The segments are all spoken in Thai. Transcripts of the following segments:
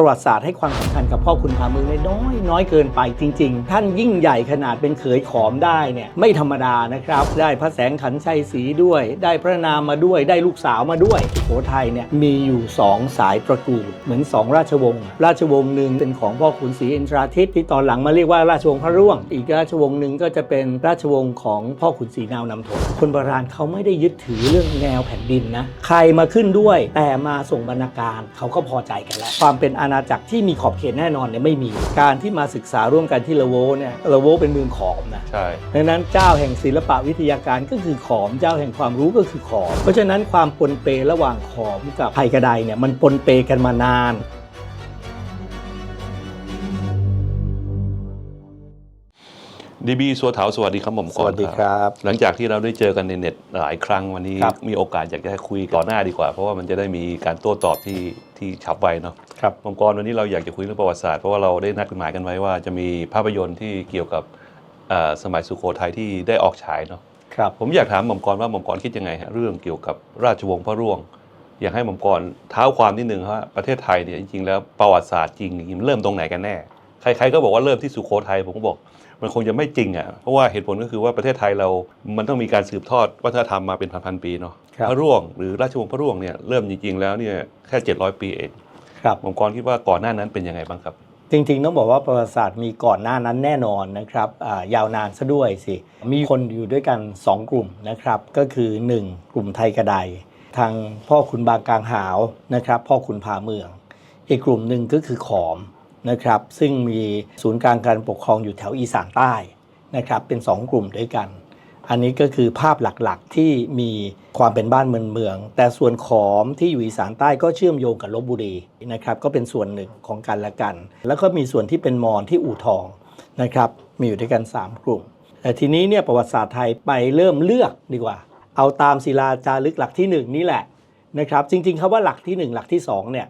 ประวัติศาสตร์ให้ความสำคัญกับพ่อคุณพาเมืองได้น้อยน้อยเกินไปจริง ๆ ท่านยิ่งใหญ่ขนาดเป็นเขยขอมได้เนี่ยไม่ธรรมดานะครับ ได้พระแสงขันชัยศรีด้วย ได้พระนามมาด้วยได้ลูกสาวมาด้วยโขทัยเนี่ยมีอยู่ 2 สายตระกูล เหมือน 2 ราชวงศ์ราชวงศ์หนึ่งเป็นของพ่อขุนศรีอินทราทิตที่ตอนหลังมาเรียกว่าราชวงศ์พระร่วง อีกราชวงศ์หนึ่งก็จะเป็นราชวงศ์ของพ่อขุนศรีนาวนำทนคนโบราณเขาไม่ได้ยึดถือเรื่องแนวแผ่นดินนะใครมาขึ้นด้วย แต่มาส่งบรรณาการเขาก็พอใจกันแล้วความเป็นอาณาจักรที่มีขอบเขตแน่นอนเนี่ยไม่มี การที่มาศึกษาร่วมกันที่ละโวเนี่ยละโวเป็นเมืองขอมนะใช่ดังนั้นเจ้าแห่งศิลปะวิทยาการก็คือขอมเจ้าแห่งความรู้ก็คือขอม เพราะฉะนั้นความปนเประหว่างขอมกับไผ่กระไดเนี่ยมันปนเปกันมานาน ดีบีสัวเถาสวัสดีครับผมสวัสดีครับ หลังจากที่เราได้เจอกันในเน็ตหลายครั้งวันนี้ครับมีโอกาสอยากจะให้คุยต่อหน้าดีกว่า เพราะว่ามันจะได้มีการโต้ตอบที่ที่ฉับไวเนาะครับองค์กรวันนี้เราอยากจะคุยเรื่องประวัติศาสตร์เพราะว่าเราได้นัดหมายกันไว้ว่าจะมีภาพยนตร์ที่เกี่ยวกับเอ่อสมัยสุโขทัยที่ได้ออกฉายเนาะครับผมอยากถามหม่อมกรว่าหม่อมกรคิดยังไงฮะเรื่องเกี่ยวกับราชวงศ์พระร่วง อยากให้หม่อมกรเท้าความนิดนึงว่าประเทศไทยเนี่ยจริงๆแล้วประวัติศาสตร์จริงๆมันเริ่มตรงไหนกันแน่ใครๆก็บอกว่าเริ่มที่สุโขทัยผมก็บอก มันคงจะไม่จริงอะเพราะว่าเหตุผลก็คือว่าประเทศไทยเรา มันต้องมีการสืบทอดวัฒนธรรมมาเป็นพันๆปีเนาะครับพระร่วงหรือราชวงศ์พระร่วงเนี่ยเริ่มจริงๆแล้วเนี่ยแค่ 700 ปีเองครับหม่อมกรคิดว่าก่อนหน้านั้นเป็นยังไงบ้างครับ จริงๆ ต้องบอกว่าประวัติศาสตร์มีก่อนหน้านั้นแน่นอนนะครับอ่ายาวนานซะด้วยสิ มีคนอยู่ด้วยกัน 2 กลุ่มนะครับ ก็คือ 1 กลุ่มไทยกระไดทางพ่อขุนบางกลางหาวนะครับ พ่อขุนผาเมือง อีกกลุ่มหนึ่งก็คือขอม นะครับซึ่งมีศูนย์กลางการปกครองอยู่แถวอีสานใต้นะครับเป็น 2 กลุ่มด้วยกัน อันนี้ก็คือภาพหลักๆที่มีความเป็นบ้านเมืองเมือง แต่ส่วนขอมที่อยู่อีสานใต้ก็เชื่อมโยงกับลบบุรีนะครับก็เป็นส่วนหนึ่งของกันและกัน แล้วก็มีส่วนที่เป็นมอญที่อู่ทองนะครับมีอยู่ด้วยกัน 3 กลุ่ม แต่ทีนี้เนี่ยประวัติศาสตร์ไทยไปเริ่มเลือกดีกว่า เอาตามศิลาจารึกหลักที่ 1 นี่แหละนะครับจริงๆคำว่าหลักที่ 1 หลักที่2เนี่ย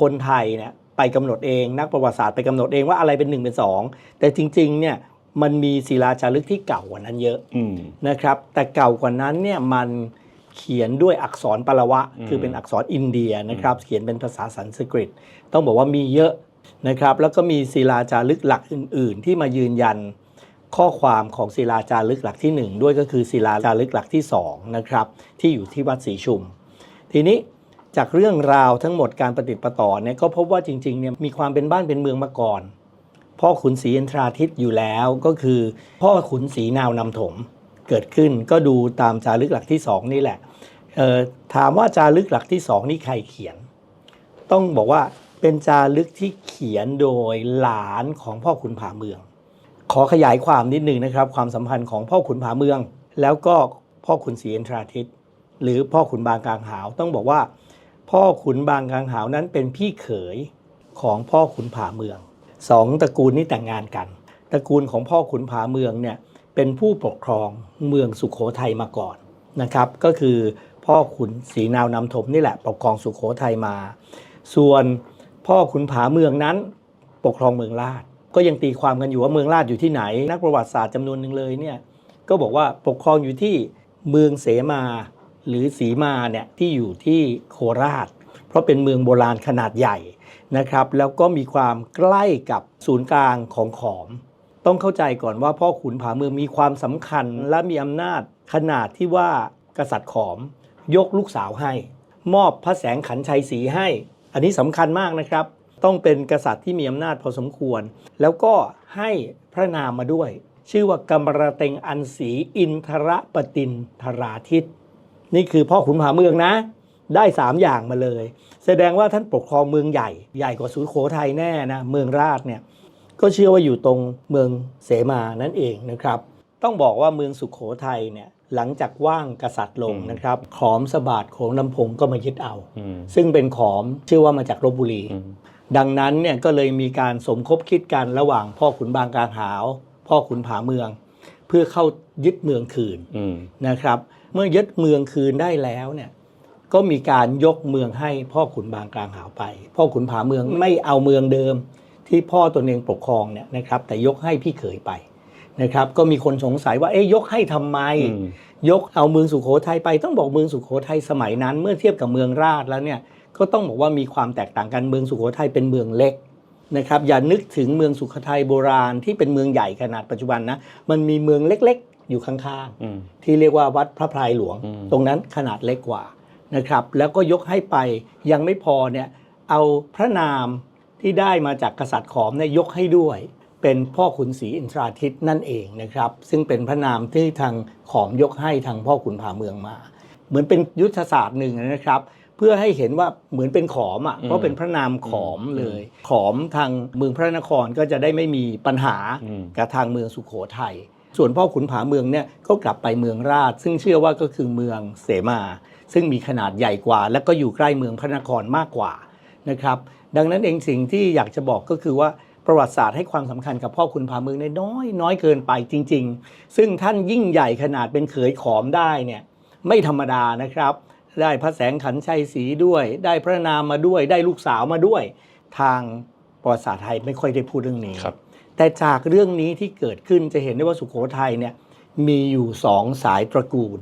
คนไทยเนี่ย ไปกำหนดเอง นักประวัติศาสตร์ไปกำหนดเองว่าอะไรเป็น1เป็น2แต่จริงๆเนี่ยมันมีศิลาจารึกที่เก่ากว่านั้นเยอะอืมนะครับ แต่เก่ากว่านั้นเนี่ยมันเขียนด้วยอักษรปารวะอืมคือเป็นอักษรอินเดียนะครับ เขียนเป็นภาษาสันสกฤต ต้องบอกว่ามีเยอะนะครับ แล้วก็มีศิลาจารึกหลักอื่น ๆ ที่มายืนยันข้อความของศิลาจารึกหลักที่หนึ่งด้วยก็คือศิลาจารึกหลักที่สองนะครับที่อยู่ที่วัดศรีชุม ทีนี้ จากเรื่องราวทั้งหมดการปฏิดประต่อเนี่ยก็พบว่าจริงๆเนี่ยมีความเป็นบ้านเป็นเมืองมาก่อน พ่อขุนศรีอินทราทิตย์อยู่แล้วก็คือ พ่อขุนศรีนาวนำถมเกิดขึ้นก็ดูตามจารึกหลักที่สองนี่แหละถามว่าจารึกหลักที่สองนี่ใครเขียน ต้องบอกว่าเป็นจารึกที่เขียนโดยหลานของพ่อขุนผาเมือง ขอขยายความนิดนึงนะครับ ความสัมพันธ์ของพ่อขุนผาเมือง แล้วก็พ่อขุนศรีอินทราทิตย์หรือพ่อขุนบางกลางหาวต้องบอกว่า พ่อขุนบางกลางหาวนั้นเป็นพี่เขยของพ่อขุนผาเมืองสองตระกูลนี้แต่งงานกัน ตระกูลของพ่อขุนผาเมืองเนี่ยเป็นผู้ปกครองเมืองสุขโขทัยมาก่อนนะครับ ก็คือพ่อขุนศรีนาวนำถมนี่แหละ ปกครองสุขโขทัยมา ส่วนพ่อขุนผาเมืองนั้น ปกครองเมืองราชก็ยังตีความกันอยู่ว่าเมืองราชอยู่ที่ไหน นักประวัติศาสตร์จำนวนหนึ่งเลยเนี่ยก็บอกว่าปกครองอยู่ที่เมืองเสมา หรือสีมาเนี่ยที่อยู่ที่โคราช เพราะเป็นเมืองโบราณขนาดใหญ่นะครับ แล้วก็มีความใกล้กับศูนย์กลางของขอม ต้องเข้าใจก่อนว่าพ่อขุนผาเมืองมีความสำคัญและมีอำนาจขนาดที่ว่ากษัตริย์ขอม ยกลูกสาวให้ มอบพระแสงขันชัยศรีให้ อันนี้สำคัญมากนะครับ ต้องเป็นกษัตริย์ที่มีอำนาจพอสมควร แล้วก็ให้พระนามมาด้วย ชื่อว่ากำรเต็งอันศรีอินทรปตินทราทิต นี่คือพ่อขุนผาเมืองนะ ได้ 3 อย่างมาเลย แสดงว่าท่านปกครองเมืองใหญ่ใหญ่กว่าสุโขทัยแน่นะเมืองราชเนี่ยก็เชื่อว่าอยู่ตรงเมืองเสมานั่นเองนะครับ ต้องบอกว่าเมืองสุขโขทัยเนี่ยหลังจากว่างกษัตริย์ลงอืมนะครับ ขอมสบาทโขงลำพงก็มายึดเอาอืมซึ่งเป็นขอมชื่อว่ามาจากลบบุรีอืมดังนั้นเนี่ยก็เลยมีการสมคบคิดกันระหว่างพ่อขุนบางกลางหาว พ่อขุนผาเมือง เพื่อเข้ายึดเมืองคืนอืมนะครับ เมื่อยึดเมืองคืนได้แล้วเนี่ยก็มีการยกเมืองให้พ่อขุนบางกลางหาวไป พ่อขุนผาเมืองไม่เอาเมืองเดิม ที่พ่อตนเองปกครองเนี่ยนะครับ แต่ยกให้พี่เขยไปนะครับ ก็มีคนสงสัยว่าเอ๊ะยกให้ทำไมอืมยกเอาเมืองสุโขทัยไปต้องบอกเมืองสุโขทัยสมัยนั้น เมื่อเทียบกับเมืองราชแล้วเนี่ยก็ก็ต้องบอกว่ามีความแตกต่างกันเมืองสุโขทัยเป็นเมืองเล็ก นะครับอย่านึกถึงเมืองสุโขทัยโบราณที่เป็นเมืองใหญ่ขนาดปัจจุบันนะมันมีเมืองเล็กๆ อยู่ข้างๆอืมที่เรียกว่าวัดพระพรายหลวงอืมตรงนั้นขนาดเล็กกว่านะครับแล้วก็ยกให้ไปยังไม่พอเนี่ยเอาพระนามที่ได้มาจากกษัตริย์ขอมเนี่ยยกให้ด้วย เป็นพ่อขุนศรีอินทราทิตนั่นเองนะครับซึ่งเป็นพระนามที่ทางขอมยกให้ทางพ่อขุนผาเมืองมา เหมือนเป็นยุทธศาสตร์หนึ่งนะครับ เพื่อให้เห็นว่าเหมือนเป็นขอมอะเพราะเป็นพระนามขอมเลย ขอมทางเมืองพระนครก็จะได้ไม่มีปัญหาอืมกับทางเมืองสุขโขทัยส่วนพ่อขุนผาเมืองเนี่ยก็กลับไปเมืองราช ซึ่งเชื่อว่าก็คือเมืองเสมา ซึ่งมีขนาดใหญ่กว่า และก็อยู่ใกล้เมืองพระนครมากกว่านะครับ ดังนั้นเองสิ่งที่อยากจะบอกก็คือว่าประวัติศาสตร์ให้ความสำคัญกับพ่อขุนผาเมืองในน้อยน้อยเกินไปจริง ๆ ซึ่งท่านยิ่งใหญ่ขนาดเป็นเขยขอมได้เนี่ยไม่ธรรมดานะครับ ได้พระแสงขันชัยศรีด้วย ได้พระนามมาด้วย ได้ลูกสาวมาด้วย ทางประวัติศาสตร์ไทยไม่ค่อยได้พูดเรื่องนี้ครับ แต่จากเรื่องนี้ที่เกิดขึ้นจะเห็นได้ว่าสุโขทัยเนี่ยมีอยู่สองสายตระกูล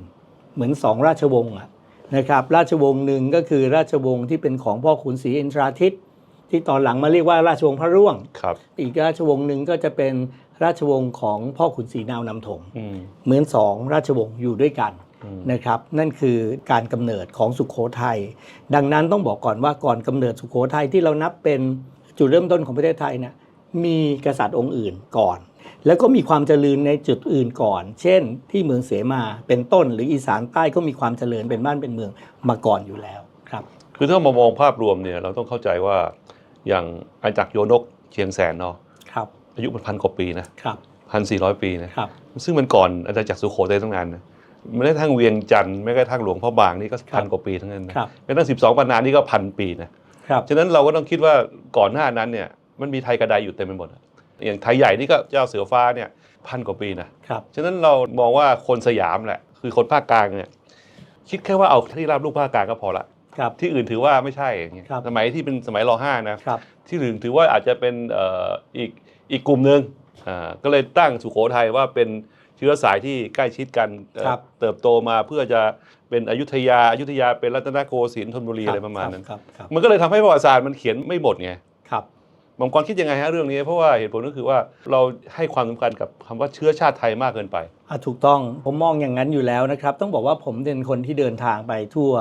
เหมือนสองราชวงศ์อะนะครับ ราชวงศ์หนึ่งก็คือราชวงศ์ที่เป็นของพ่อขุนศรีอินทราทิตที่ตอนหลังมาเรียกว่าราชวงศ์พระร่วงครับอีกราชวงศ์หนึ่งก็จะเป็นราชวงศ์ของพ่อขุนศรีนาวนำถมอืมเหมือนสองราชวงศ์อยู่ด้วยกันอืม นะครับนั่นคือการกำเนิดของสุขโขทัยดังนั้นต้องบอกก่อนว่าก่อนกำเนิดสุขโขทัยที่เรานับเป็นจุดเริ่มต้นของประเทศไทยเนี่ยมีกษัตริย์องค์อื่นก่อน แล้วก็มีความเจริญในจุดอื่นก่อน เช่น ที่เมืองเสมาเป็นต้น หรืออีสานใต้ก็มีความเจริญเป็นบ้านเป็นเมืองมาก่อนอยู่แล้วครับ คือถ้ามามองภาพรวมเนี่ยเราต้องเข้าใจว่าอย่างอาณาจักรโยนกเชียงแสนเนาะครับอายุมันพันกว่าปีนะครับพันสี่ร้อยปีนะครับซึ่งมันก่อนอาณาจักรสุโขทัยตั้งนานนะ แม้กระทั่งเวียงจันทร์แม้กระทั่งหลวงพ่อบางนี่ก็ครับพันกว่าปีทั้งนั้นนะครับ แม้กระทั่งสิบสองปันนานี่ก็พันปีนะครับฉะนั้นเราก็ต้องคิดว่าก่อนหน้านั้นเนี่ยมันมีไทยกระไดอยู่เต็มไปหมดอะอย่างไทยใหญ่นี่ก็เจ้าเสือฟ้าเนี่ยพันกว่าปีนะครับฉะนั้นเรามองว่าคนสยามแหละคือคนภาคกลางเนี่ยคิดแค่ว่าเอาที่ราบลูกภาคกลางก็พอละครับที่อื่นถือว่าไม่ใช่อย่างเงี้ยครับสมัยที่เป็นสมัยรห้านะครับที่อื่นถือว่าอาจจะเป็นเอ่ออีกอีกกลุ่มหนึ่งอ่าก็เลยตั้งสุโขทัยว่าเป็น เชื้อสายที่ใกล้ชิดกันเอ่อครับ เติบโตมาเพื่อจะเป็นอยุธยาอยุธยาเป็นรัตนโกสินทร์ธนบุรีอะไรประมาณนั้น ครับครับมันก็เลยทำให้ประวัติศาสตร์มันเขียนไม่หมดไงครับ บางกรคิดยังไงฮะเรื่องนี้ เพราะว่าเหตุผลก็คือว่าเราให้ความสำคัญกับคำว่าเชื้อชาติไทยมากเกินไป อะถูกต้องผมมองอย่างนั้นอยู่แล้วนะครับ ต้องบอกว่าผมเป็นคนที่เดินทางไปทั่ว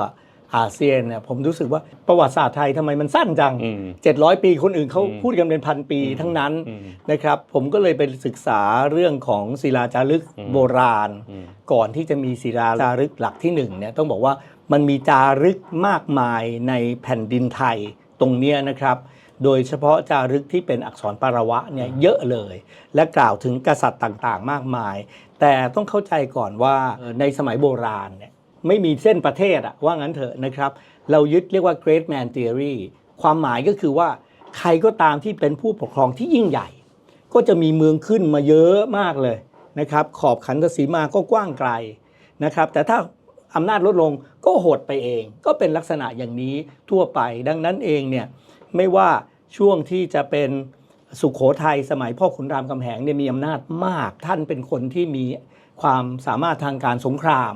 อาเซียนเนี่ยผมรู้สึกว่าประวัติศาสตร์ไทยทำไมมันสั้นจังอืม700 ปีคนอื่นเขาอืมพูดกันเป็นพันปีอืมทั้งนั้นอืมนะครับผมก็เลยไปศึกษาเรื่องของศิลาจารึกอืมโบราณอืมก่อนที่จะมีศิลาจารึกหลักที่หนึ่งเนี่ยต้องบอกว่ามันมีจารึกมากมายในแผ่นดินไทยตรงเนี้ยนะครับโดยเฉพาะจารึกที่เป็นอักษรปาระวะเนี่ยเยอะเลย และกล่าวถึงกษัตริย์ต่างๆ มากมาย แต่ต้องเข้าใจก่อนว่าเอ่อในสมัยโบราณเนี่ย ไม่มีเส้นประเทศอะว่างั้นเถอะนะครับ เรายึดเรียกว่า great man theory ความหมายก็คือว่าใครก็ตามที่เป็นผู้ปกครองที่ยิ่งใหญ่ ก็จะมีเมืองขึ้นมาเยอะมากเลยนะครับ ขอบขันธสีมาก็กว้างไกลนะครับ แต่ถ้าอำนาจลดลงก็หดไปเอง ก็เป็นลักษณะอย่างนี้ทั่วไป ดังนั้นเองเนี่ยไม่ว่าช่วงที่จะเป็นสุขโขทัยสมัยพ่อขุนรามคำแหงเนี่ยมีอำนาจมาก ท่านเป็นคนที่มีความสามารถทางการสงคราม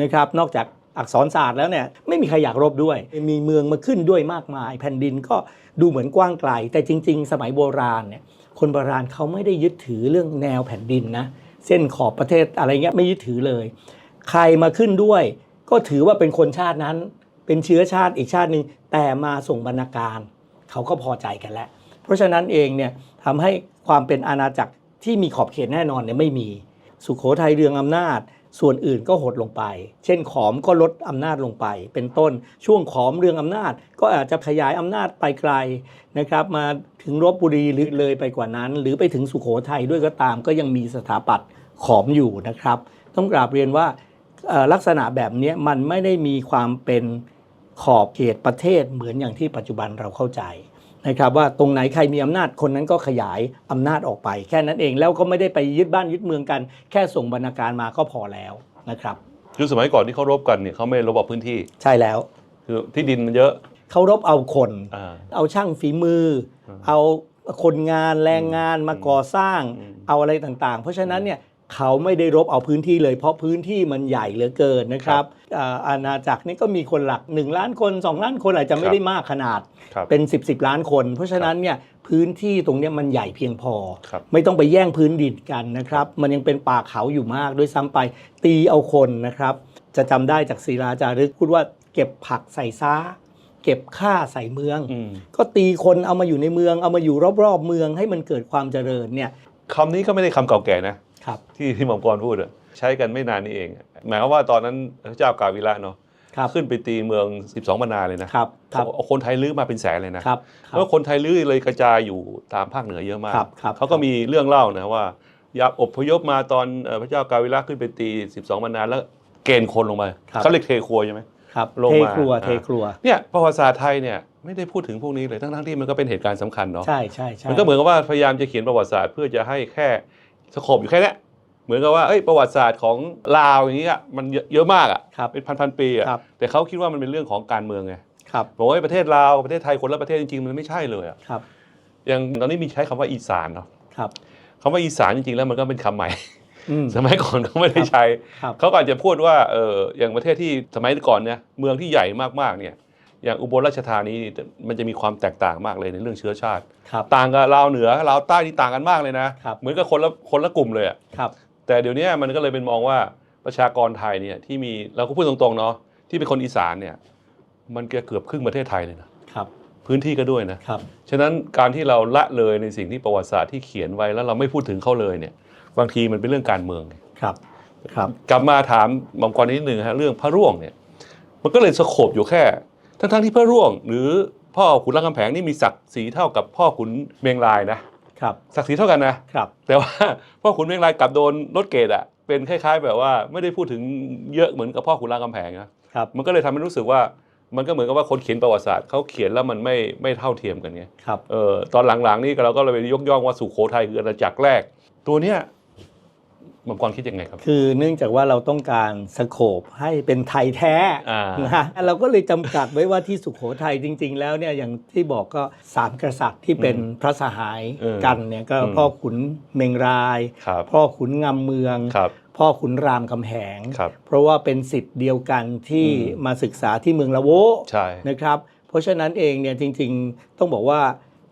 นะครับนอกจากอักษรศาสตร์แล้วเนี่ยไม่มีใครอยากรบด้วย มีเมืองมาขึ้นด้วยมากมาย แผ่นดินก็ดูเหมือนกว้างไกล แต่จริง ๆ สมัยโบราณเนี่ยคนโบราณเขาไม่ได้ยึดถือเรื่องแนวแผ่นดินนะเส้นขอบประเทศอะไรเงี้ยไม่ยึดถือเลย ใครมาขึ้นด้วย ก็ถือว่าเป็นคนชาตินั้น เป็นเชื้อชาติอีกชาติหนึ่งแต่มาส่งบรรณาการ เขาก็พอใจกันแล้ว เพราะฉะนั้นเองเนี่ยทำให้ความเป็นอาณาจักรที่มีขอบเขตแน่นอนเนี่ยไม่มี สุขโขทัยเรืองอำนาจ ส่วนอื่นก็หดลงไป เช่นขอมก็ลดอำนาจลงไป เป็นต้น ช่วงขอมเรื่องอำนาจ ก็อาจจะขยายอำนาจไปไกลนะครับมาถึงรบบุรีหรือเลยไปกว่านั้น หรือไปถึงสุขโขทัยด้วยก็ตาม ก็ยังมีสถาปัตย์ขอมอยู่นะครับ ต้องกราบเรียนว่าลักษณะแบบนี้มันไม่ได้มีความเป็นขอบเขตประเทศเหมือนอย่างที่ปัจจุบันเราเข้าใจ นะครับว่าตรงไหนใครมีอำนาจคนนั้นก็ขยายอำนาจออกไป แค่นั้นเองแล้วก็ไม่ได้ไปยึดบ้านยึดเมืองกัน แค่ส่งบรรณาการมาก็พอแล้วนะครับคือสมัยก่อนที่เขารบกันเนี่ยเขาไม่รบเอาพื้นที่ ใช่แล้วคือที่ดินมันเยอะเขารบเอาคนอ่าเอาช่างฝีมืออืมเอาคนงานแรงงานมาก่อสร้างอืมเอาอะไรต่างๆ เพราะฉะนั้นเนี่ย เขาไม่ได้รบเอาพื้นที่เลยเพราะพื้นที่มันใหญ่เหลือเกินนะครับอ่าอาณาจักรนี่ก็มีคนหลัก 1 ล้านคน 2 ล้านคนอาจจะไม่ได้มากขนาดครับเป็น 10บสล้านคน เพราะฉะนั้นเนี่ยพื้นที่ตรงเนี้ยมันใหญ่เพียงพอครับไม่ต้องไปแย่งพื้นดินกันนะครับ มันยังเป็นป่าเขาอยู่มากด้วยซ้ำไปตีเอาคนนะครับ จะจำได้จากศิลาจารึกพูดว่าเก็บผักใส่ซ้า เก็บข้าใส่เมืองอืมก็ตีคนเอามาอยู่ในเมือง เอามาอยู่รอบๆเมืองให้มันเกิดความเจริญเนี่ยคำนี้ก็ไม่ได้คำเก่าแก่นะ ครับ ที่ที่หม่อมกรพูดอะใช้กันไม่นานนี้เอง หมายความว่าตอนนั้นพระเจ้ากาวิระเนาะครับขึ้นไปตีเมือง 12บรรนาเลยนะครับครับเอาคนไทยลื้อมาเป็นแสนเลยนะครับคแล้รับวคนไทยลื้อเลยกระจายอยู่ตามภาคเหนือเยอะมากครับครับเขาก็มีเรื่องเล่านะว่าอยากอพยพมาตอนเอ่อพระเจ้ากาวิระขึ้นไปตี 12บรรนาแล้วเกณฑ์คนลงมาครับเขาเรียกเทครัวใช่ไหมครับลงเทมาครัวอ่าเทครัวเนี่ยประวัติศาสตร์ไทยเนี่ยไม่ได้พูดถึงพวกนี้เลยทั้งๆที่มันก็เป็นเหตุการณ์สำคัญเนาะใช่ใช่ใช่มันก็เหมือนกับว่าพยายามจะเขียนประวัติศาสตร์เพื่อจะให้แค่ สโคบอยู่แค่เนี้ยเหมือนกับว่าเอ้ยประวัติศาสตร์ของลาวอย่างนี้อะมันเยอะเยอะมากอะครับเป็นพันพันๆปีอะครับ แต่เขาคิดว่ามันเป็นเรื่องของการเมืองไงครับบอกว่าประเทศลาวประเทศไทยคนละประเทศจริงๆมันไม่ใช่เลยอะครับอย่างตอนนี้มีใช้คำว่าอีสานเนาะครับคำว่าอีสานจริงๆแล้วมันก็เป็นคำใหม่ อืม สมัยก่อนเขาไม่ได้ใช้ ครับ เขาก็อาจจะพูดว่าเอออย่างประเทศที่สมัยก่อนเนี่ยเมืองที่ใหญ่มากๆเนี่ย อย่างอุบลราชธานีมันจะมีความแตกต่างมากเลยในเรื่องเชื้อชาติครับต่างกับลาวเหนือลาวใต้นี่ต่างกันมากเลยนะครับเหมือนกับคนละคนละกลุ่มเลยอะครับแต่เดี๋ยวนี้มันก็เลยเป็นมองว่าประชากรไทยเนี่ยที่มีเราก็พูดตรงๆเนาะที่เป็นคนอีสานเนี่ยมันเกือบครึ่งประเทศไทยเลยนะครับพื้นที่ก็ด้วยนะครับฉะนั้นการที่เราละเลยในสิ่งที่ประวัติศาสตร์ที่เขียนไว้แล้วเราไม่พูดถึงเขาเลยเนี่ยบางทีมันเป็นเรื่องการเมืองครับครับ กลับมาถามหมอมกรนิดหนึ่งฮะเรื่องพระร่วงเนี่ยมันก็เลยสโคบอยู่แค่ ทั้งๆที่พระร่วง หรือพ่อขุนรามคำแผงนี่มีศักดิ์ศรีเท่ากับพ่อขุนเมงรายนะครับศักดิ์ศรีเท่ากันนะครับ แต่ว่าพ่อขุนเมงรายกลับโดนลดเกรดอะเป็นคล้าย ๆ แบบว่าไม่ได้พูดถึงเยอะเหมือนกับพ่อขุนรามคำแผงนะครับมันก็เลยทำให้รู้สึกว่ามันก็เหมือนกับว่าคนเขียนประวัติศาสตร์เขาเขียนแล้วมันไม่ไม่เท่าเทียมกันไงครับเออตอนหลังๆนี่เราก็เลยไปยกย่องว่าสุโขทัยคืออาณาจักรแรก ตัวเนี้ย หมอมกรคิดยังไงครับ คือเนื่องจากว่าเราต้องการสโคปให้เป็นไทยแท้อ่านะฮะเราก็เลยจำกัดไว้ว่าที่สุโขทัยจริง ๆ แล้วเนี่ยอย่างที่บอกก็สามกษัตริย์ที่เป็นพระสหายเออกันเนี่ยก็อืมพ่อขุนเมงรายครับพ่อขุนงำเมืองครับพ่อขุนรามคำแหงครับเพราะว่าเป็นสิทธิ์เดียวกันที่อืมมาศึกษาที่เมืองละโวใช่นะครับ เพราะฉะนั้นเองเนี่ยจริง ๆ ต้องบอกว่า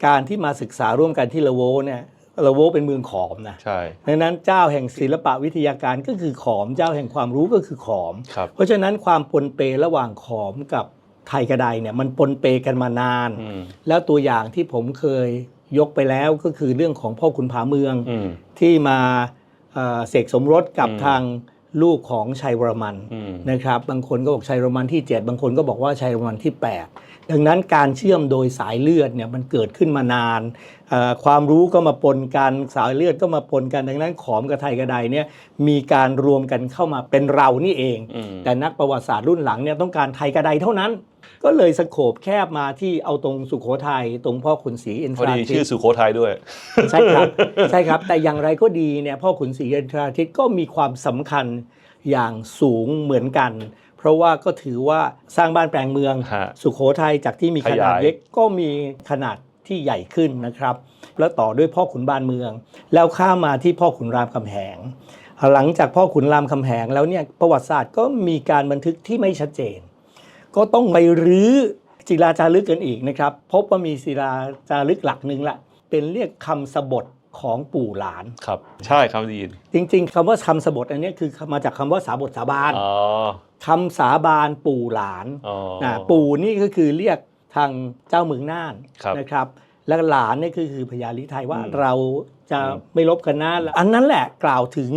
การที่มาศึกษาร่วมกันที่ละโวเนี่ย ละโวเป็นเมืองขอมนะใช่ดังนั้นเจ้าแห่งศิลปะวิทยาการก็คือขอม เจ้าแห่งความรู้ก็คือขอม ครับ เพราะฉะนั้นความปนเประหว่างขอมกับไทยกระไดเนี่ยมันปนเปกันมานาน อืม แล้วตัวอย่างที่ผมเคยยกไปแล้วก็คือเรื่องของพ่อขุนผาเมือง อืม ที่มาเอ่อเสกสมรสกับอืม ทางลูกของชัยวรมันอืม นะครับ บางคนก็บอกชัยวรมันที่ 7 บางคนก็บอกว่าชัยวรมันที่ 8 ดังนั้นการเชื่อมโดยสายเลือดเนี่ยมันเกิดขึ้นมานานเอ่อความรู้ก็มาปนกันสายเลือดก็มาปนกัน ดังนั้นขอมกับไทยกระไดเนี่ยมีการรวมกันเข้ามาเป็นเรานี่เองอืมแต่นักประวัติศาสตร์รุ่นหลังเนี่ยต้องการไทยกระไดเท่านั้น ก็เลยสโคบแคบมาที่เอาตรงสุโขทัยตรงพ่อขุนศรีอินทพอราดีทิชื่อตสุโขทัยด้วย ใช่ครับใช่ครับ แต่อย่างไรก็ดีเนี่ยพ่อขุนศรีอินทราทิตก็มีความสำคัญอย่างสูงเหมือนกัน เพราะว่าก็ถือว่าสร้างบ้านแปลงเมือง ฮะ สุโขทัยจากที่มีขนาดขยาย เล็กก็มีขนาดที่ใหญ่ขึ้นนะครับ แล้วต่อด้วยพ่อขุนบานเมือง แล้วข้ามมาที่พ่อขุนรามคำแหง หลังจากพ่อขุนรามคำแหงแล้วเนี่ยประวัติศาสตร์ก็มีการบันทึกที่ไม่ชัดเจน ก็ต้องไปรื้อศิลาจารึกกันอีกนะครับ พบว่ามีศิลาจารึกหลักหนึ่งละเป็นเรียกคำสบทของปู่หลาน ครับ ใช่ครับได้ยินจริง ๆคำว่าคำสบทอันเนี้ยคือมาจากคำว่าสาบทสาบาน อ๋อ คำสาบานปู่หลานอ๋อนะปู่นี่ก็คือเรียกทางเจ้าเมืองน่านครับนะครับ แล้วหลานนี่ก็คือพญาลิไทยว่าอืมเราจะอืมไม่ลบกันนะอันนั้นแหละกล่าวถึง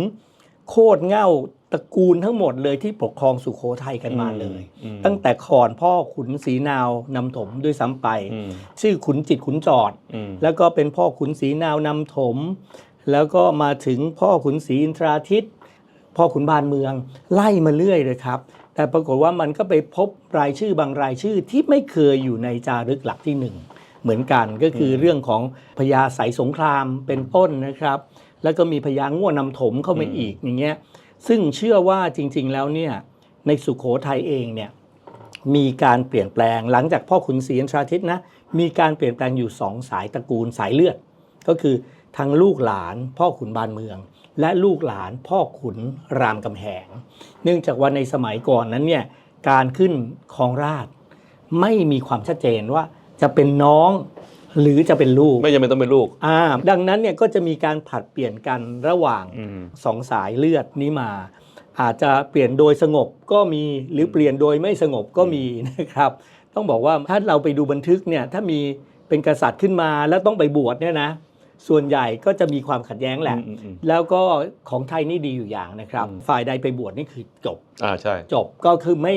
โคตรเง่าตระกูลทั้งหมดเลยที่ปกครองสุโขทัยกันมาเลยอืมตั้งแต่ก่อนพ่อขุนศรีนาวนำถมด้วยซ้ำไปอืมชื่อขุนจิตขุนจอดอืมแล้วก็เป็นพ่อขุนศรีนาวนำถม แล้วก็มาถึงพ่อขุนศรีอินทราทิต พ่อขุนบานเมืองไล่มาเรื่อยเลยครับ แต่ปรากฏว่ามันก็ไปพบรายชื่อบางรายชื่อที่ไม่เคยอยู่ในจารึกหลักที่หนึ่งเหมือนกันก็คือเรื่องของพญาสายสงครามเป็นต้นนะครับ แล้วก็มีพญาง่วนำถมเข้ามาอีกอย่างเงี้ยซึ่งเชื่อว่าจริง ๆ แล้วเนี่ยในสุโขทัยเองเนี่ยมีการเปลี่ยนแปลงหลังจากพ่อขุนศรีอินทราทิตนะมีการเปลี่ยนแปลงอยู่สองสายตระกูลสายเลือด ก็คือทั้งลูกหลานพ่อขุนบานเมือง และลูกหลานพ่อขุนรามกำแหง เนื่องจากว่าในสมัยก่อนนั้นเนี่ยการขึ้นครองราชย์ไม่มีความชัดเจนว่าจะเป็นน้องหรือจะเป็นลูกไม่จำเป็นต้องเป็นลูกอ่าดังนั้นเนี่ยก็จะมีการผลัดเปลี่ยนกันระหว่างอืมสองสายเลือดนี้มา อาจจะเปลี่ยนโดยสงบก็มีหรือเปลี่ยนโดยไม่สงบก็มีนะครับ ต้องบอกว่าถ้าเราไปดูบันทึกเนี่ยถ้ามีเป็นกษัตริย์ขึ้นมาแล้วต้องไปบวชเนี่ยนะ ส่วนใหญ่ก็จะมีความขัดแย้งแหละอืมอืมแล้วก็ของไทยนี่ดีอยู่อย่างนะครับอืมฝ่ายใดไปบวชนี่คือจบอ่าใช่จบก็คือไม่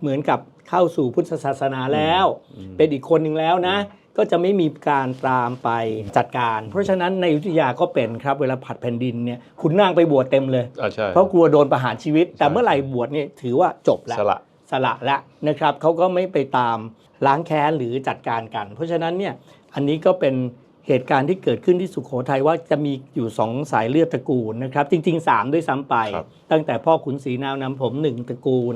เหมือนกับเข้าสู่พุทธศาสนาแล้วอืมเป็นอีกคนหนึ่งแล้วนะ ก็จะไม่มีการตามไปจัดการ เพราะฉะนั้นในอยุธยาก็เป็นครับเวลาผัดแผ่นดินเนี่ยขุนนางไปบวชเต็มเลยอ่าใช่เพราะกลัวโดนประหารชีวิต แต่ใช่เมื่อไหร่บวชเนี่ยถือว่าจบแล้วสละสละแล้วนะครับเขาก็ไม่ไปตามล้างแค้นหรือจัดการกัน เพราะฉะนั้นเนี่ยอันนี้ก็เป็น เหตุการณ์ที่เกิดขึ้นที่สุขโขทัยว่าจะมีอยู่สองสายเลือดตระกูลนะครับ จริง ๆ 3 ด้วยซ้ำไป ครับตั้งแต่พ่อขุนศรีนาวนำผมหนึ่งตระกูล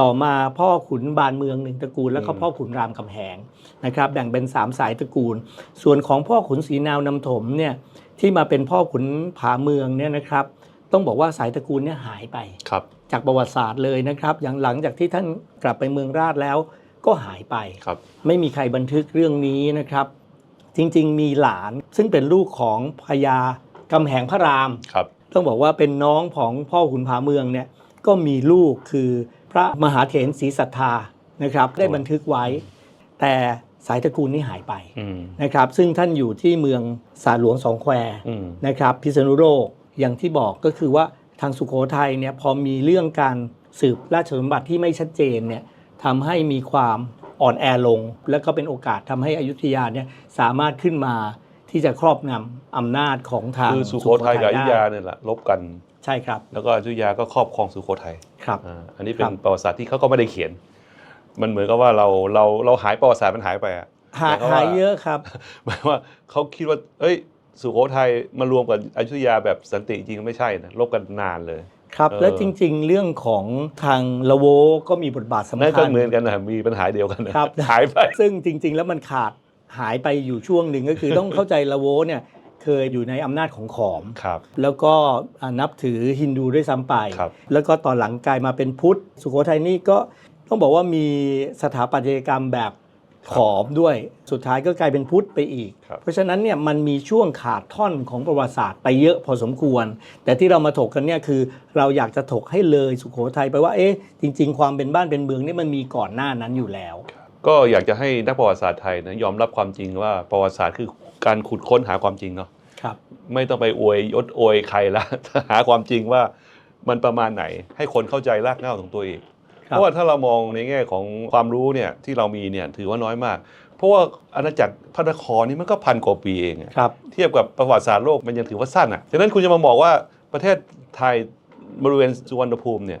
ต่อมาพ่อขุนบานเมืองหนึ่งตระกูล แล้วก็พ่อขุนรามคำแหงนะครับแบ่งเป็น 3 สายตระกูล ส่วนของพ่อขุนศรีนาวนำถมเนี่ยที่มาเป็นพ่อขุนผาเมืองเนี่ยนะครับ ต้องบอกว่าสายตระกูลเนี่ยหายไป ครับ จากประวัติศาสตร์เลยนะครับ อย่างหลังจากที่ท่านกลับไปเมืองราชแล้วก็หายไป ครับ ไม่มีใครบันทึกเรื่องนี้นะครับ จริง ๆ มีหลานซึ่งเป็นลูกของพญากำแหงพระราม ครับ ต้องบอกว่าเป็นน้องของพ่อขุนผาเมืองเนี่ยก็มีลูกคือพระมหาเถรศรีสัทธานะครับได้บันทึกไว้ แต่สายตระกูลนี้หายไปอืมนะครับซึ่งท่านอยู่ที่เมืองสาหลวงสองแควอืมนะครับพิษณุโลกอย่างที่บอกก็คือว่าทางสุโขทัยเนี่ยพอมีเรื่องการสืบราชสมบัติที่ไม่ชัดเจนเนี่ยทำให้มีความ อ่อนแอลง แล้วก็เป็นโอกาสทำให้อยุธยาเนี่ยสามารถขึ้นมาที่จะครอบงำอำนาจของทางคือสุโขทัยกับอยุธยาได้เนี่ยแหละลบกันใช่ครับ แล้วก็อยุธยาก็ครอบครองสุโขทัยครับอ่าอันนี้เป็ครันบประวัติศาสตร์ที่เขาก็ไม่ได้เขียน มันเหมือนกับว่าเราเราเราหายประวัติศาสตร์มันหายไปอะหาหมายความว่าหายเยอะครับหมายว่าเขาคิดว่า เอ้ยสุโขทัยมารวมกับอยุธยาแบบสันติจริงๆไม่ใช่นะลบกันนานเลย ครับเออและจริง ๆ เรื่องของทางละโวก็มีบทบาทสำนั่นคัก็ญเหมือนกันนะมีปัญหาเดียวกันนะครับ หายไป ซึ่งจริง ๆ แล้วมันขาดหายไปอยู่ช่วงหนึ่งก็คือต้องเข้าใจละโวเนี่ยเคยอยู่ในอำนาจของขอม ครับ แล้วก็อ่านับถือฮินดูด้วยซ้ำไป ครับแล้วก็ตอนหลังกลายมาเป็นพุทธ สุโขทัยนี่ก็ต้องบอกว่ามีสถาปัตยกรรมแบบ ขอมด้วย สุดท้ายก็กลายเป็นพุทธไปอีกครับเพราะฉะนั้นเนี่ยมันมีช่วงขาดท่อนของประวัติศาสตร์ไปเยอะพอสมควร แต่ที่เรามาถกกันเนี่ยคือ เราอยากจะถกให้เลยสุโขทัยไปว่าเอ๊ะจริง ๆ ความเป็นบ้านเป็นเมืองนี่มันมีก่อนหน้านั้นอยู่แล้ว ก็อยากจะให้นักประวัติศาสตร์ไทยนะยอมรับความจริงว่าประวัติศาสตร์คือการขุดค้นหาความจริงเนาะครับไม่ต้องไปอวยยศอวยใครละหาความจริงว่ามันประมาณไหนให้คนเข้าใจรากเหง้าของตัวเองค เพรับราะว่าถ้าเรามองในแง่ของความรู้เนี่ยที่เรามีเนี่ยถือว่าน้อยมาก เพราะว่าอาณาจักรพระนครนี่มันก็พันกว่าปีเองอะครับเทียบกับประวัติศาสตร์โลกมันยังถือว่าสั้นอะฉะนั้นคุณจะมาบอกว่าประเทศไทยบริเวณสุวรรณภูมิเนี่ย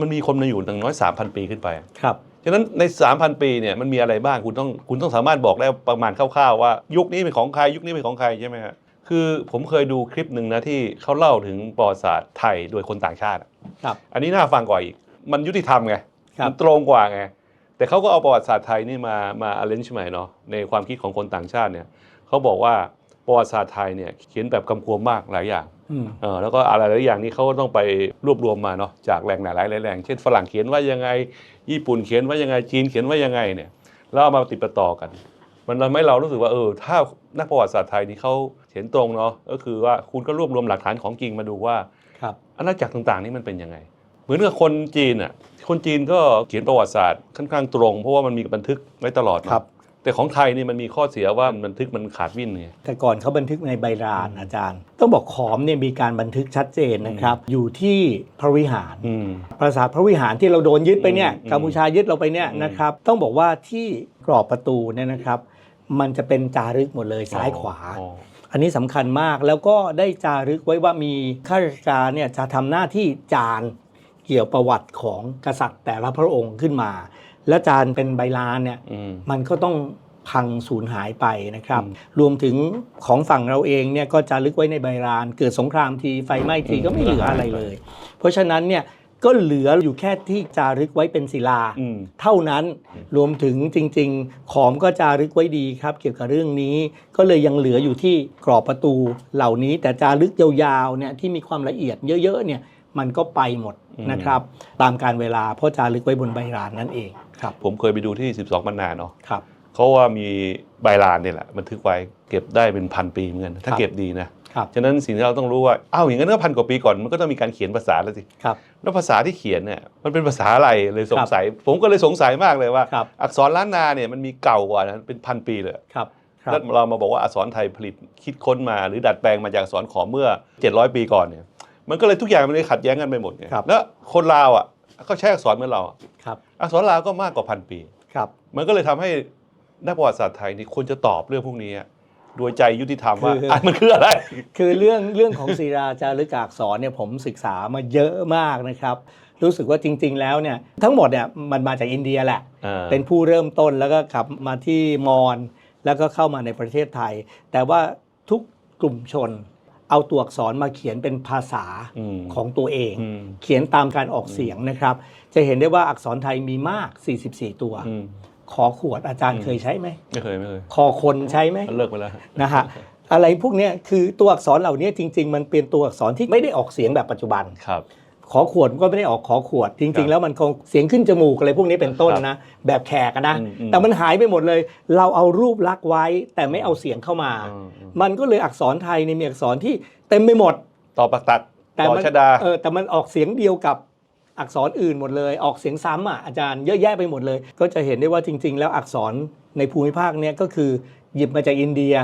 มันมีคนมาอยู่ตั้งน้อย 3,000 ปีขึ้นไปครับฉะนั้นใน 3,000 ปีเนี่ยมันมีอะไรบ้างคุณต้องคุณต้องสามารถบอกได้ประมาณคร่าวๆว่า ยุคนี้เป็นของใครยุคนี้เป็นของใครใช่ไหมฮะคือผมเคยดูคลิปหนึ่งนะที่เขาเล่าถึงประวัติศาสตร์ไทยโดยคนต่างชาติอะครับอันนี้น่าฟังกว่าอีก มันยุติธรรมไงครับมันตรงกว่าไงแต่เขาก็เอาประวัติศาสตร์ไทยนี่มามา arrange ใหม่เนาะในความคิดของคนต่างชาติเนี่ยเขาบอกว่าประวัติศาสตร์ไทยเนี่ยเขียนแบบกำกวมมากหลายอย่างอืมเออแล้วก็อะไรหลายอย่างนี้เขาก็ต้องไปรวบรวมมาเนาะจากแหล่งไหนหลายๆแหล่งเช่นฝรั่งเขียนว่ายังไง ญี่ปุ่นเขียนว่ายังไงจีนเขียนว่ายังไงเนี่ยแล้วเอามาติดประต่อกัน มันทำให้เรารู้สึกว่าเออถ้านักประวัติศาสตร์ไทยนี่เขาเขียนตรงเนาะก็คือว่าคุณก็รวบรวมหลักฐานของจริงมาดูว่าครับอาณาจักรต่างๆนี่มันเป็นยังไงเห มือนกับคนจีนอะคนจีนก็เขียนประวัติศาสตร์ค่อนข้างตรง เพราะว่ามันมีบันทึกไว้ตลอดเนอะครับ แต่ของไทยนี่มันมีข้อเสียว่าบันทึกมันขาดวิ่นไงแต่ก่อนเขาบันทึกในใบรานอาจารย์ ต้องบอกขอมเนี่ยมีการบันทึกชัดเจนนะครับ อยู่ที่พระวิหารอืมปราสาทพระวิหารที่เราโดนยึดไปเนี่ยอืมกัมพูชายึดเราไปเนี่ยอืมนะครับ ต้องบอกว่าที่กรอบประตูเนี่ยนะครับ มันจะเป็นจารึกหมดเลยซ้ายขวาอ๋ออันนี้สำคัญมากแล้วก็ได้จารึกไว้ว่ามีข้าราชการเนี่ยจะทำหน้าที่จาน เกี่ยวประวัติของกษัตริย์แต่ละพระองค์ขึ้นมา และจานเป็นใบลานเนี่ยอืมมันก็ต้องพังสูญหายไปนะครับอืมรวมถึงของฝั่งเราเองเนี่ยก็จะลึกไว้ในใบราน เกิดสงครามทีไฟไหม้ทีก็ไม่เหลืออะไรเลย เพราะฉะนั้นเนี่ยก็เหลืออยู่แค่ที่จารึกไว้เป็นศิลาอืมเท่านั้นรวมถึงจริง ๆ ขอมก็จารึกไว้ดีครับ เกี่ยวกับเรื่องนี้ ก็เลยยังเหลืออยู่ที่กรอบประตูเหล่านี้แต่จารึกยาวๆเนี่ยที่มีความละเอียดเยอะๆเนี่ย มันก็ไปหมดอืมนะครับ ตามการเวลาเพราะจารึกไว้บนใบลานนั่นเองครับ ผมเคยไปดูที่ 12บรรนาเนาะครับเขาว่ามีใบลานเนี่ยแหละบันทึกไว้เก็บได้เป็นพันปีเหมือนกันถ้าครับเก็บดีนะครับฉะนั้นสิ่งที่เราต้องรู้ว่าอ้าวอย่างนั้นก็พันกว่าปีก่อนมันก็ต้องมีการเขียนภาษาแล้วสิครับแล้วภาษาที่เขียนเนี่ยมันเป็นภาษาอะไรเลยสงสัย ผมก็เลยสงสัยมากเลยว่าครับอักษรล้านนาเนี่ยมันมีเก่ากว่านั้นเป็นพันปีเลยครับครัแล้บวเรามาบอกว่าอักษรไทยผลิตคิดค้นมา หรือดัดแปลงมาจากอักษรขอมเมื่อ 700 ปีก่อนเนี่ย มันก็เลยทุกอย่างมันเลยขัดแย้งกันไปหมดไงครับแล้วคนลาวอะก็ใช้อักษรเหมือนเราอะครับ อักษรลาวก็มากกว่าพันปี ครับ มันก็เลยทำให้นักประวัติศาสตร์ไทยนี่ควรจะตอบเรื่องพวกนี้อะโดยใจยุติธรรมว่าคืออะมันคืออะไร คือเรื่องเรื่องของศิราจารึกอักษรเนี่ยผมศึกษามาเยอะมากนะครับ รู้สึกว่าจริง ๆ แล้วเนี่ยทั้งหมดเนี่ยมันมาจากอินเดียแหละ อ่า เป็นผู้เริ่มต้นแล้วก็ขับมาที่มอญแล้วก็เข้ามาในประเทศไทย แต่ว่าทุกกลุ่มชน เอาตัวอักษรมาเขียนเป็นภาษาอืมของตัวเองอืมเขียนตามการออกเสียงนะครับ จะเห็นได้ว่าอักษรไทยมีมาก 44 ตัวอืมขอขวดอาจารย์อืมเคยใช้ไหมไม่เคยไม่เคยคอคนใช้ไหมมันเลิกไปแล้วนะฮะอะไรพวกเนี้ยคือตัวอักษรเหล่านี้จริง ๆ มันเป็นตัวอักษรที่ไม่ได้ออกเสียงแบบปัจจุบันครับ ขอขวดก็ไม่ได้ออกขอขวดจครัริงบๆแล้วมันคงเสียงขึ้นจมูกอะไรพวกนี้เป็นต้นนะ แบบแขกอะนะอืมอืมแต่มันหายไปหมดเลย เราเอารูปลักษณ์ไว้ แต่ไม่เอาเสียงเข้ามาอืมอืมมันก็เลยอักษรไทยเนี่ยมีอักษรที่เต็มไปหมด ต่อประตัดแต่ต่อมัชดาเออแต่มันออกเสียงเดียวกับอักษรอื่นหมดเลย ออกเสียงซ้ำอะอาจารย์เยอะแยะไปหมดเลย ก็จะเห็นได้ว่าจริง ๆ แล้วอักษรในภูมิภาคเนี้ยก็คือหยิบมาจากอินเดีย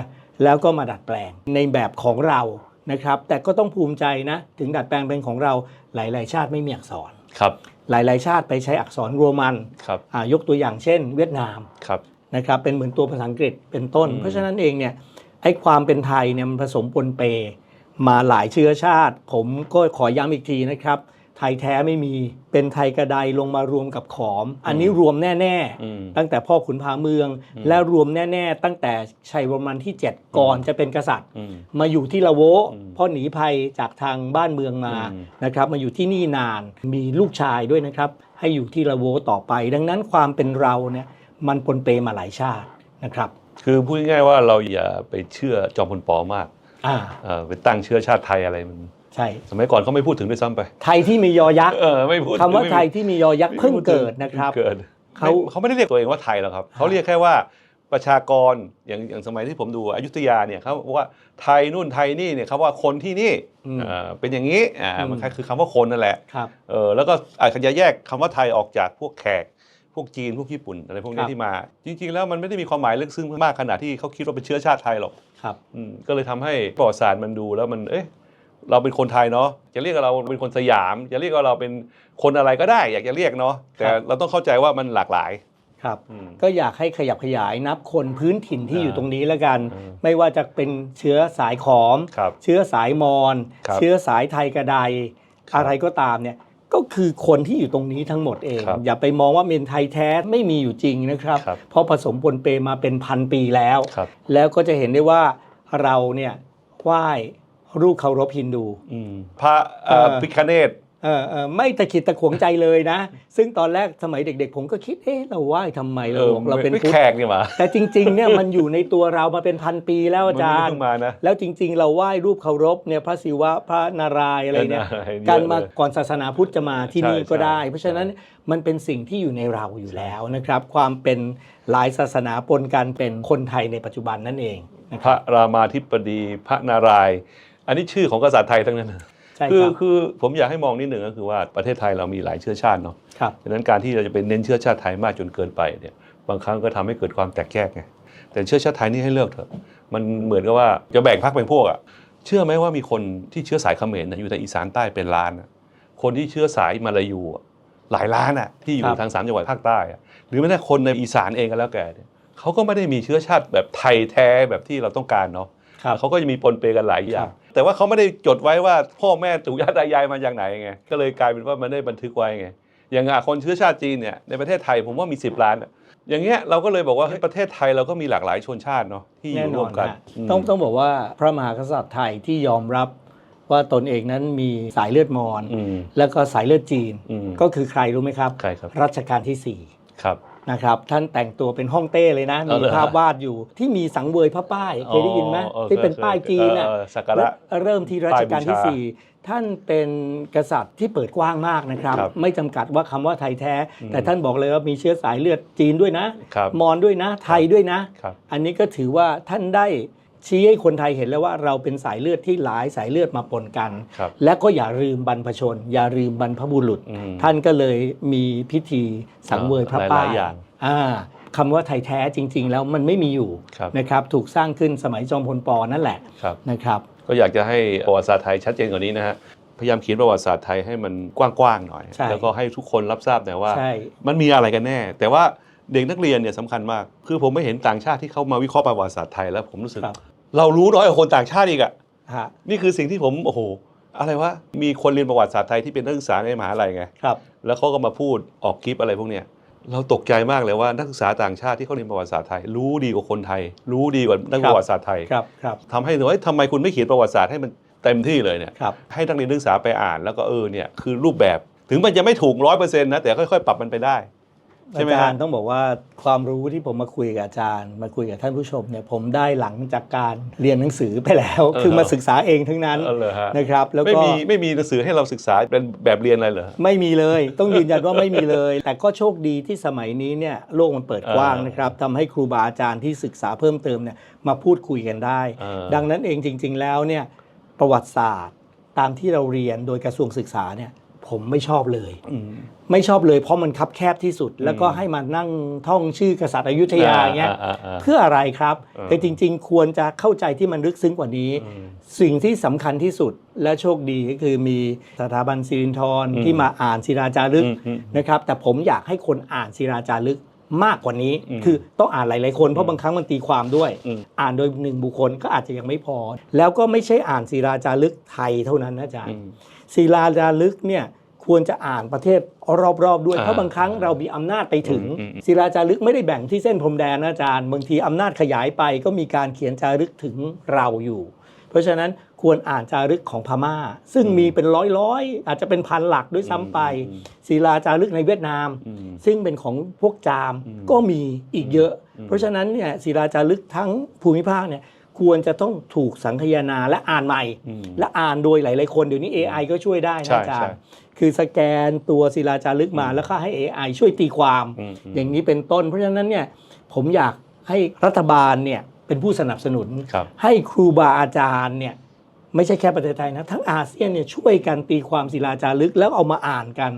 แล้วก็มาดัดแปลงในแบบของเรา นะครับ แต่ก็ต้องภูมิใจนะ ถึงดัดแปลงเป็นของเราหลาย ๆ ชาติไม่มีอักษรครับ หลาย ๆ ชาติไปใช้อักษรโรมันครับอ่ายกตัวอย่างเช่น เวียดนามครับนะครับเป็นเหมือนตัวภาษาอังกฤษเป็นต้นอืมเพราะฉะนั้นเองเนี่ยไอ้ความเป็นไทยเนี่ยมันผสมปนเป มาหลายเชื้อชาติ ผมก็ขอย้ำอีกทีนะครับ ไทยแท้ไม่มีเป็นไทยกระไดลงมารวมกับขอม อันนี้รวมแน่อืมๆตั้งแต่พ่อขุนพาเมืองอืมและรวมแน่ ๆ ตั้งแต่ชัยวรมันที่ 7 ก่อนจะเป็นกษัตริย์อืมมาอยู่ที่ละโวอืมเพ่อหนีภัยจากทางบ้านเมืองมาอืมนะครับมาอยู่ที่นี่นานมีลูกชายด้วยนะครับ ให้อยู่ที่ละโวต่อไป ดังนั้นความเป็นเราเนี่ยมันปนเปมาหลายชาตินะครับ คือพูดง่ายๆว่าเราอย่าไปเชื่อจอมพลปอมากอ่าเออไปตั้งเชื้อชาติไทยอะไรมัน ใช่ สมัยก่อนเขาไม่พูดถึงด้วยซ้ำไป ไทยที่มียอยักษ์เออไม่พูดคำว่าม่ไทยที่มียอยักษ์เพิ่งเกิดนะครับเพิ่งเกิดเขาเขาเขาไม่ได้เรียกตัวเองว่าไทยหรอกครับเขาเรียกแค่ว่าประชากรอย่างอย่างสมัยที่ผมดูอยุธยาเนี่ยเขาบอกว่าไทยนู่นไทยนี่เนี่ยเขาว่าคนที่นี่อืมเอ่อเป็นอย่างนี้อ่าอืมมันคือคำว่าคนนั่นแหละครับเออแล้วก็อาจจะแยกคำว่าไทยออกจากพวกแขก พวกจีนพวกญี่ปุ่นอะไรพวกคนี้รับที่มา จริง ๆ แล้วมันไม่ได้มีความหมายลึกซึ้งมากขนาดที่เขาคิดว่าเป็นเชื้อชาติไทยหรอกครับอืมก็เลยทำให้ประวัติศาสตร์มันดูแล้วมันเอ๊ะ เราเป็นคนไทยเนาะจะเรียกว่าเราเป็นคนสยาม จะเรียกว่าเราเป็นคนอะไรก็ได้ อยากจะเรียกเนาะแต่ครับเราต้องเข้าใจว่ามันหลากหลายครับอืมก็อยากให้ขยับขยายนับคนพื้นถิ่นที่อ่าอยู่ตรงนี้แล้วกันอ่าไม่ว่าจะเป็นเชื้อสายขอมครับเชื้อสายมอญครับเชื้อสายไทยกระไดครับอะไรก็ตามเนี่ยก็คือคนที่อยู่ตรงนี้ทั้งหมดเองครับอย่าไปมองว่าเป็นไทยแท้ไม่มีอยู่จริงนะครับครับเพราะผสมปนเปมาเป็นพันปีแล้วครับแล้วก็จะเห็นได้ว่าเราเนี่ยไหว้ รูปเคารพฮินดู อืมพระเอ่อเออ พิคเนต เออเออไม่ตะขิดตะขวงใจเลยนะ ซึ่งตอนแรกสมัยเด็ก ๆ ผมก็คิดเอ๊ะเราไหว้ทำไมเราบอกเราเป็นไม่พุทธแขกนี่หว่าแต่จริงๆเนี่ยมันอยู่ในตัวเรามาเป็นพันปีแล้วอาจารมันไม่ย์เพิ่งมานะ แล้วจริงๆ เราไหว้รูปเคารพเนี่ยพระศิวะพระนารายณ์อะไรเนี่ยเออเยอะการมาเลยก่อนศาสนาพุทธจะมาที่ใช่นี่ก็ได้ ใช่ เพราะฉะนั้นมันเป็นสิ่งที่อยู่ในเราอยู่แล้วนะครับ ความเป็นหลายศาสนาปนกันเป็นคนไทยในปัจจุบันนั่นเองนะพครัระบรามาธิบดีพระนารายณ์ อันนี้ชื่อของกษัตริย์ไทยทั้งนั้นนะใช่คืคอรับ คือผมอยากให้มองนิดหนึ่งก็คือว่าประเทศไทยเรามีหลายเชื้อชาติเนาะครับ ดังนั้นการที่เราจะไปเน้นเชื้อชาติไทยมากจนเกินไปเนี่ยบางครั้งก็ทำให้เกิดความแตกแยกไงแต่เชื้อชาติไทยนี่ให้เลิกเถอะมันเหมือนกับว่าจะแบ่งพรรคเป็นพวกอะเชื่อไหมว่ามีคนที่เชื้อสายเขมรน่ะอยู่ในอีสานใต้เป็นล้านอะคนที่เชื้อสายมาลายูอะหลายล้านอะที่อยู่ทางสามจังหวัดภาคใต้อะหรือแม้แต่คนในอีสานเองก็แล้วแต่เนี่ยเขาก็ไม่ได้มีเชื้อชาติแบบไทยแท้แบบที่เราต้องการเนาะ ครับ เขาก็จะมีปนเปกันหลายอย่าคง รับ แต่ว่าเขาไม่ได้จดไว้ว่าพ่อแม่ปู่ย่าตายายมาจากไหนไงก็เลยกลายเป็นว่ามันได้บันทึกไว้ไงอย่างอะคนเชื้อชาติจีนเนี่ยในประเทศไทยผมว่ามี 10 ล้านอะอย่างเงี้ยเราก็เลยบอกว่าเฮ้ยประเทศไทยเราก็มีหลากหลายชนชาติเนาะที่อแน่ยู่นร่อวนมกันฮะมต้องต้องบอกว่าพระมหากษัตริย์ไทยที่ยอมรับว่าตนเองนั้นมีสายเลือดมอญอืมแล้วก็สายเลือดจีนอืมก็คือใครรู้ไหมครับใครครับรัชกาลที่4ครับ นะครับท่านแต่งตัวเป็นฮ่องเต้เลยนะเอามีเหรอภาพวาดอยู่ที่มีสังเวยพระป้ายเคยได้ยินไหมอ๋อที่เป็นป้ายจีนน่ะเออสักการะเริ่มที่รัชกาลที่ป้ายบูชาสี่ท่านเป็นกษัตริย์ที่เปิดกว้างมากนะครับครับไม่จำกัดว่าคำว่าไทยแท้อืมแต่ท่านบอกเลยว่ามีเชื้อสายเลือดจีนด้วยนะครับมอญด้วยนะ ไทยด้วยนะครับอันนี้ก็ถือว่าท่านได้ ชี้ให้คนไทยเห็นแล้วว่าเราเป็นสายเลือดที่หลายสายเลือดมาปนกัน ครับและก็อย่าลืมบรรพชน อย่าลืมบรรพบุรุษ อืมท่านก็เลยมีพิธีสังเวยพระป้าหลายยๆอย่างอ่าคำว่าไทยแท้จริง ๆ แล้วมันไม่มีอยู่ครับ นะครับถูกสร้างขึ้นสมัยจอมพลปนั่นแหละครับ นะครับ ก็อยากจะให้ประวัติศาสตร์ไทยชัดเจนกว่านี้นะฮะ พยายามเขียนประวัติศาสตร์ไทยให้มันกว้างๆหน่อย ใช่ แล้วก็ให้ทุกคนรับทราบหน่อยว่า ใช่ มันมีอะไรกันแน่ แต่ว่าเด็กนักเรียนเนี่ยสำคัญมาก คือผมไม่เห็นต่างชาติที่เขามาวิเคราะห์ประวัติศาสตร์ไทยแล้วผมรู้สึกครับ เรารู้น้อยกว่าคนต่างชาติอีกอะฮะนี่คือสิ่งที่ผมโอ้โหอะไรวะมีคนเรียนประวัติศาสตร์ไทยที่เป็นนักศึกษาในมหาลัยไงครับแล้วเขาก็มาพูดออกคลิปอะไรพวกเนี้ยเราตกใจมากเลยว่านักศึกษาต่างชาติที่เขาเรียนประวัติศาสตร์ไทย รู้ดีกว่าคนไทย รู้ดีกว่านักประวัติศาสตร์ไทยครับครับทำให้เฮ้ยทำไมคุณไม่เขียนประวัติศาสตร์ให้มันเต็มที่เลยเนี่ยครับให้นักเรียนนักศึกษาไปอ่านแล้วก็เออเนี่ยคือรูปแบบถึงมันจะไม่ถูกร้อยเปอร์เซ็นต์นะแต่ค่อยๆ ปรับมันไปได้ ใช่อาไหมฮะจารย์ต้องบอกว่าความรู้ที่ผมมาคุยกับอาจารย์ มาคุยกับท่านผู้ชมเนี่ยผมได้หลังจากการเรียนหนังสือไปแล้วคือมาศึกษาเองทั้งนั้นเออเหรอฮะนะครับ แล้วไม่ก็มีไม่มีหนังสือให้เราศึกษาเป็นแบบเรียนอะไรเหรอ ไม่มีเลย ต้องยืนยันว่าไม่มีเลย แต่ก็โชคดีที่สมัยนี้เนี่ยโลกมันเปิดกว้างเออนะครับทำให้ครูบาอาจารย์ที่ศึกษาเพิ่มเติมเนี่ยมาพูดคุยกันได้ เออ ดังนั้นเองจริง ๆ แล้วเนี่ยประวัติศาสตร์ตามที่เราเรียนโดยกระทรวงศึกษาเนี่ย ผมไม่ชอบเลยอืมไม่ชอบเลยเพราะมันคับแคบที่สุด แล้วก็ให้มานั่งท่องชื่อกษัตริย์อยุธยาเงี้ยอ่าอ่าเพื่ออะไรครับเออแต่จริง ๆ ควรจะเข้าใจที่มันลึกซึ้งกว่านี้อืมสิ่งที่สำคัญที่สุดและโชคดีก็คือมีสถาบันศิรินทรอืมที่มาอ่านศิราจารึกอืมอืมนะครับ แต่ผมอยากให้คนอ่านศิราจารึกมากกว่านี้อืมคือต้องอ่านหลาย ๆ คนเพราะบางครั้งมันตีความด้วยอืมอ่านโดยหนึ่งบุคคลก็อาจจะยังไม่พอ แล้วก็ไม่ใช่อ่านศิราจารึกไทยเท่านั้นนะอาจารย์อืม ศิลาจารึกเนี่ยควรจะอ่านประเทศรอบๆ ด้วยอ่าเพราะบางครั้งเรามีอำนาจไปถึงอืมอืมศิลาจารึกไม่ได้แบ่งที่เส้นพรมแดนนะอาจารย์ บางทีอำนาจขยายไปก็มีการเขียนจารึกถึงเราอยู่ เพราะฉะนั้นควรอ่านจารึกของพม่า ซึ่งมีเป็นร้อยๆอาจจะเป็นพันหลักด้วยซ้ำไปอืมศิลาจารึกในเวียดนามอืมซึ่งเป็นของพวกจามอืมก็มีอีกเยอะอืมเพราะฉะนั้นเนี่ยศิลาจารึกทั้งภูมิภาคเนี่ย ควรจะต้องถูกสังคายนาและอ่านใหม่อืมและอ่านโดยหลาย ๆ คนเดี๋ยวนี้ AI ก็ช่วยได้ใช่นะอาจารใช่ย์คือสแกนตัวศิลาจารึกมาแล้วก็ให้ AI ช่วยตีความอืมอืมอย่างนี้เป็นต้น เพราะฉะนั้นเนี่ยผมอยากให้รัฐบาลเนี่ยเป็นผู้สนับสนุนครับให้ครูบาอาจารย์เนี่ยไม่ใช่แค่ประเทศไทยนะทั้งอาเซียนเนี่ยช่วยกันตีความศิลาจารึกแล้วเอามาอ่านกัน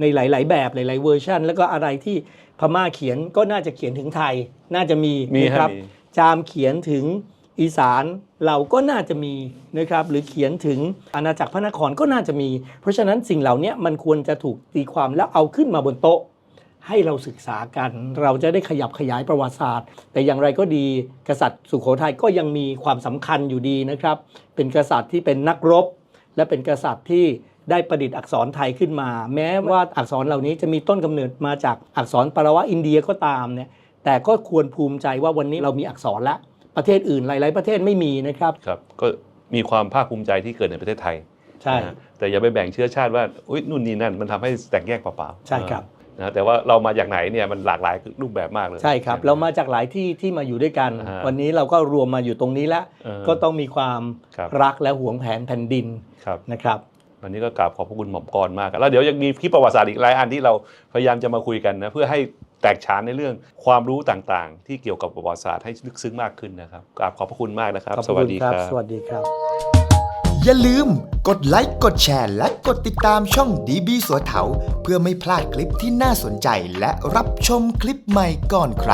ในหลาย ๆ แบบหลาย ๆ เวอร์ชันแล้วก็อะไรที่พม่าเขียนก็น่าจะเขียนถึงไทย น่าจะมีมีนะฮะครับมีจามเขียนถึง อีสานเราก็น่าจะมีนะครับหรือเขียนถึงอาณาจักรพระนครก็น่าจะมี เพราะฉะนั้นสิ่งเหล่านี้มันควรจะถูกตีความแล้วเอาขึ้นมาบนโต๊ะ ให้เราศึกษากัน เราจะได้ขยับขยายประวัติศาสตร์ แต่อย่างไรก็ดี กษัตริย์สุโขทัยก็ยังมีความสำคัญอยู่ดีนะครับ เป็นกษัตริย์ที่เป็นนักรบ และเป็นกษัตริย์ที่ได้ประดิษฐ์อักษรไทยขึ้นมา แม้ว่าอักษรเหล่านี้จะมีต้นกำเนิดมาจากอักษรปารวะอินเดียก็ตามเนี่ยแต่ก็ควรภูมิใจว่าวันนี้เรามีอักษรแล้ว ประเทศอื่นหลาย ๆ ประเทศไม่มีนะครับ ครับก็มีความภาคภูมิใจที่เกิดในประเทศไทยใช่ นะฮะแต่อย่าไปแบ่งเชื้อชาติว่าอุ้ยนู่นนี่นั่นมันทำให้แตกแยกเปล่าๆใช่ครับ นะแต่ว่าเรามาจากไหนเนี่ยมันหลากหลายรูปแบบมากเลย ใช่ครับเรามาจากหลายที่ที่มาอยู่ด้วยกัน อ่าฮะ วันนี้เราก็รวมมาอยู่ตรงนี้แล้วเออก็ต้องมีความครับรักและหวงแผนแผ่นดินครับ นะครับ วันนี้ก็กราบขอบพระคุณหม่อมกรมากครับแล้วเดี๋ยวยังมีคลิปประวัติศาสตร์อีกหลายอันที่เราพยายามจะมาคุยกันนะเพื่อให้ แตกฉานในเรื่องความรู้ต่างๆ ที่เกี่ยวกับประวัติศาสตร์ให้ลึกซึ้งมากขึ้นนะครับกราบขอบพระคุณมากนะครับ ขอบสพระวัสคุณดีคครัรับ สวัสดีครับ อย่าลืมกดไลค์กดแชร์และกดติดตามช่องดีบีสัวเถาเพื่อไม่พลาดคลิปที่น่าสนใจและรับชมคลิปใหม่ก่อนใคร